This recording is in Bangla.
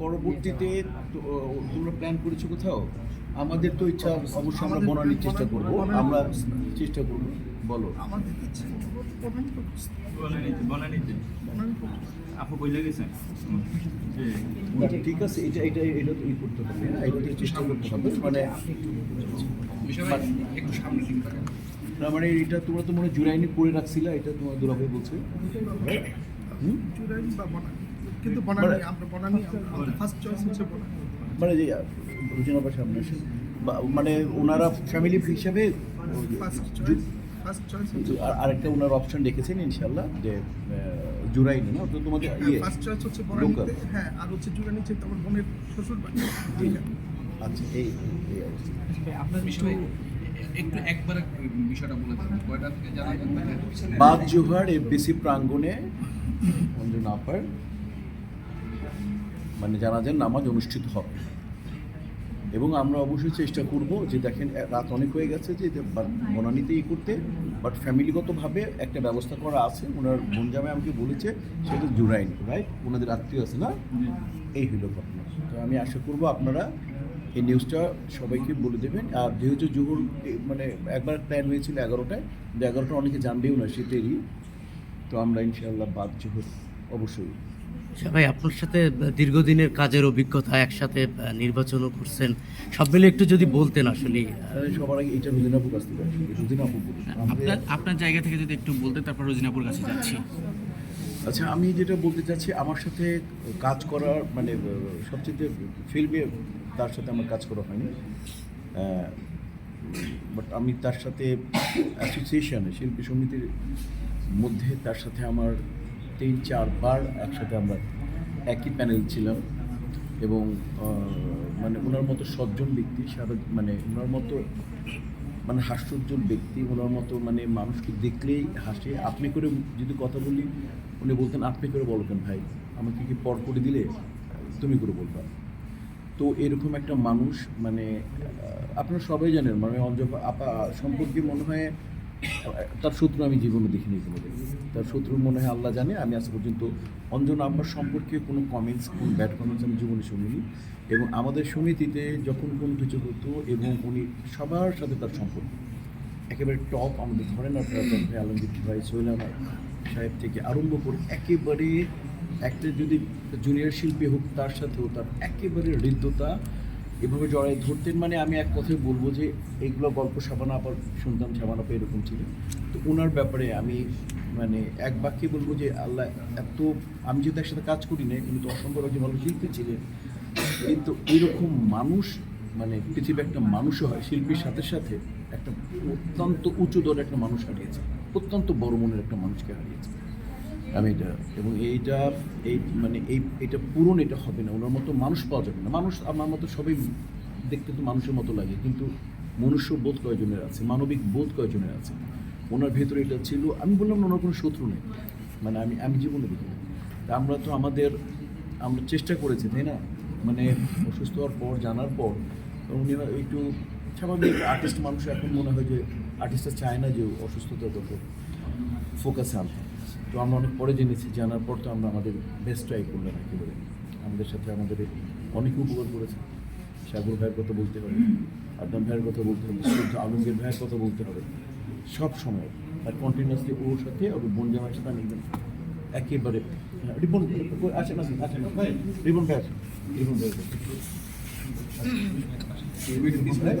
পরবর্তীতে তোমরা প্ল্যান করেছ কোথাও? আমাদের তো ইচ্ছা অবশ্যই আমরা বনানির চেষ্টা করব। আমরা চেষ্টা করব। বলো। আমাদের ইচ্ছে। আপু বইলে গেছেন ঠিক আছে এটা এটা এটা তো ই করতে হবে না? এটা চেষ্টা করতে হবে। মানে একটু সামনে না, মানে এটা তোমরা তো মনে হয় জুরাইনি করে রাখছিলা এটা তোমার দুলাভাই বলছে? চুরাইন বা বনানী? কিন্তু বনানী মানে- আমরা বনানী আমাদের ফার্স্ট চয়েস হচ্ছে বনানী। মানে যে আসেন মানে ওনারা ফ্যামিলি হিসাবে ফার্স্ট চয়েস ফার্স্ট চয়েস আর- আরেকটা ওনার অপশন রেখেছেন ইনশাল্লাহ যে আহ, জুরাইনি না? তো তোমাদের ইয়ে ফার্স্ট চয়েস হচ্ছে. বনানীতে হ্যাঁ আর হচ্ছে চুরানি হচ্ছে আমার বোনের শ্বশুর বাড়ি। আচ্ছা এই এই অবস্থা। আপনার বিষয়ে একটু একবার বিষয়টা বলে দেন কয়টা থেকে জানাবেন? বাদ জোহার এফবিসি প্রাঙ্গণে অঞ্জনা আপার মানে জানাজার নামাজ অনুষ্ঠিত হবে। এবং আমরা অবশ্যই চেষ্টা করব যে দেখেন রাত অনেক হয়ে গেছে যে যে বা- ই করতে বাট ফ্যামিলিগতভাবে একটা ব্যবস্থা করা আছে। ওনার বোন জামাই আমাকে বলেছে, সেটা জুড়াইনি রাইট ওনাদের আত্মীয় আছে না? এই হলো ঘটনা। তো আমি আশা করব আপনারা এই নিউজটা সবাইকে বলে দেবেন। আর যেহেতু জোহর মানে একবার প্ল্যান হয়েছিল এগারোটায় এগারোটা অনেকে জানবেও না শীতেরই তো আমরা ইনশাআল্লাহ বাদ জোহর অবশ্যই ভাই আপনার সাথে দীর্ঘদিনের কাজের অভিজ্ঞতা একসাথে নির্বাচনও করছেন সব মিলে একটু যদি বলতেন আসলে সবার আগে এটা রুদিনাপুর কাছ থেকে আপনার আপনার জায়গা থেকে যদি একটু বলতে তারপর রোজিনাপুর কাছে যাচ্ছি। আচ্ছা আমি যেটা বলতে চাচ্ছি আমার সাথে কাজ করার মানে সবচেয়ে ফিল্মে তার সাথে আমার কাজ করা হয়নি। বাট আমি তার সাথে অ্যাসোসিয়েশনে শিল্পী সমিতির মধ্যে তার সাথে আমার তিন চারবার একসাথে আমরা একই প্যানেল ছিলাম এবং মানে ওনার মতো সজ্জন ব্যক্তি, সারা মানে ওনার মতো মানে হাস্যোজ্জ্বল ব্যক্তি, ওনার মতো মানে মানুষকে দেখলেই হাসে। আপনি করে যদি কথা বলি, উনি বলতেন, আপনি করে বলবেন ভাই? আমাকে কি পর করে দিলে? তুমি করে বলবা। তো এরকম একটা মানুষ মানে আপনারা সবাই জানেন মানে অঞ্জব আপা, সম্পর্কে মনে হয় তার শত্রু আমি জীবনে দেখিনি কোনোদিন। তার শত্রু মনে হয় আল্লাহ জানে, আমি আজ পর্যন্ত অঞ্জন আব্বার সম্পর্কে কোনো কমেন্টস কোনো ব্যাড কমেন্টস আমি জীবনে শুনিনি। এবং আমাদের সমিতিতে যখন কোনো কিছু হতো এবং উনি সবার সাথে তার সম্পর্ক। একেবারে টপ আমাদের ধরেন আপনারা ভাই আলমগীর ভাই সোহেলাম সাহেব থেকে আরম্ভ করে একেবারে একটা যদি জুনিয়র শিল্পী হোক তার সাথেও তার একেবারে হৃদ্যতা এভাবে জড়াই ধরতেন মানে আমি এক কথায় বলব যে এগুলো গল্প সাবানা আবার শুনতাম সাবানা আপা এরকম ছিল। তো ওনার ব্যাপারে আমি মানে এক বাক্যে বলব যে আল্লাহ এত, আমি যেহেতু একসাথে কাজ করি না কিন্তু অসম্ভব একজন ভালো শিল্পী ছিলেন। কিন্তু এরকম মানুষ মানে পৃথিবী একটা মানুষও হয়, শিল্পীর সাথে সাথে একটা অত্যন্ত উঁচু দলের একটা মানুষ হারিয়েছে, অত্যন্ত বড় মনের একটা মানুষকে হারিয়েছে। আমি এটা, এবং এইটা, এই মানে এই, এটা পূরণ এটা হবে না। ওনার মতো মানুষ পাওয়া যাবে না। মানুষ আমার মতো সবাই দেখতে তো মানুষের মতো লাগে, কিন্তু মনুষ্য বোধ কয়জনের আছে? মানবিক বোধ কয়জনের আছে? ওনার ভেতরে এটা ছিল, আমি বললাম ওনার কোনো শত্রু নেই। মানে আমি আমি জীবনে দেখি তা আমরা তো আমাদের, আমরা চেষ্টা করেছি, তাই না? মানে অসুস্থ হওয়ার পর, জানার পর, উনি একটু স্বাভাবিক আর্টিস্ট মানুষ, এখন মনে হয় যে আর্টিস্টরা চায় না যে অসুস্থতার কথা ফোকাসে আনতে। তো আমরা অনেক পরে জেনেছি জানার পর তো আমরা আমাদের বেস্ট ট্রাই করলাম একেবারে আমাদের সাথে আমাদের অনেক উপকার করেছে। সাগর ভাইয়ের কথা বলতে হবে আদম ভাইয়ের কথা বলতে হবে শুদ্ধ আলমগীর ভাইয়ের কথা বলতে হবে। সব সময়। আর কন্টিনিউসলি ওর সাথে ওর বোন জামাইয়ের সাথে আমি একদম একেবারে হ্যাঁ, রিবন আছেন আছেন আছেন ভাই রিবন ভাই আছেন আছেন। ভাই?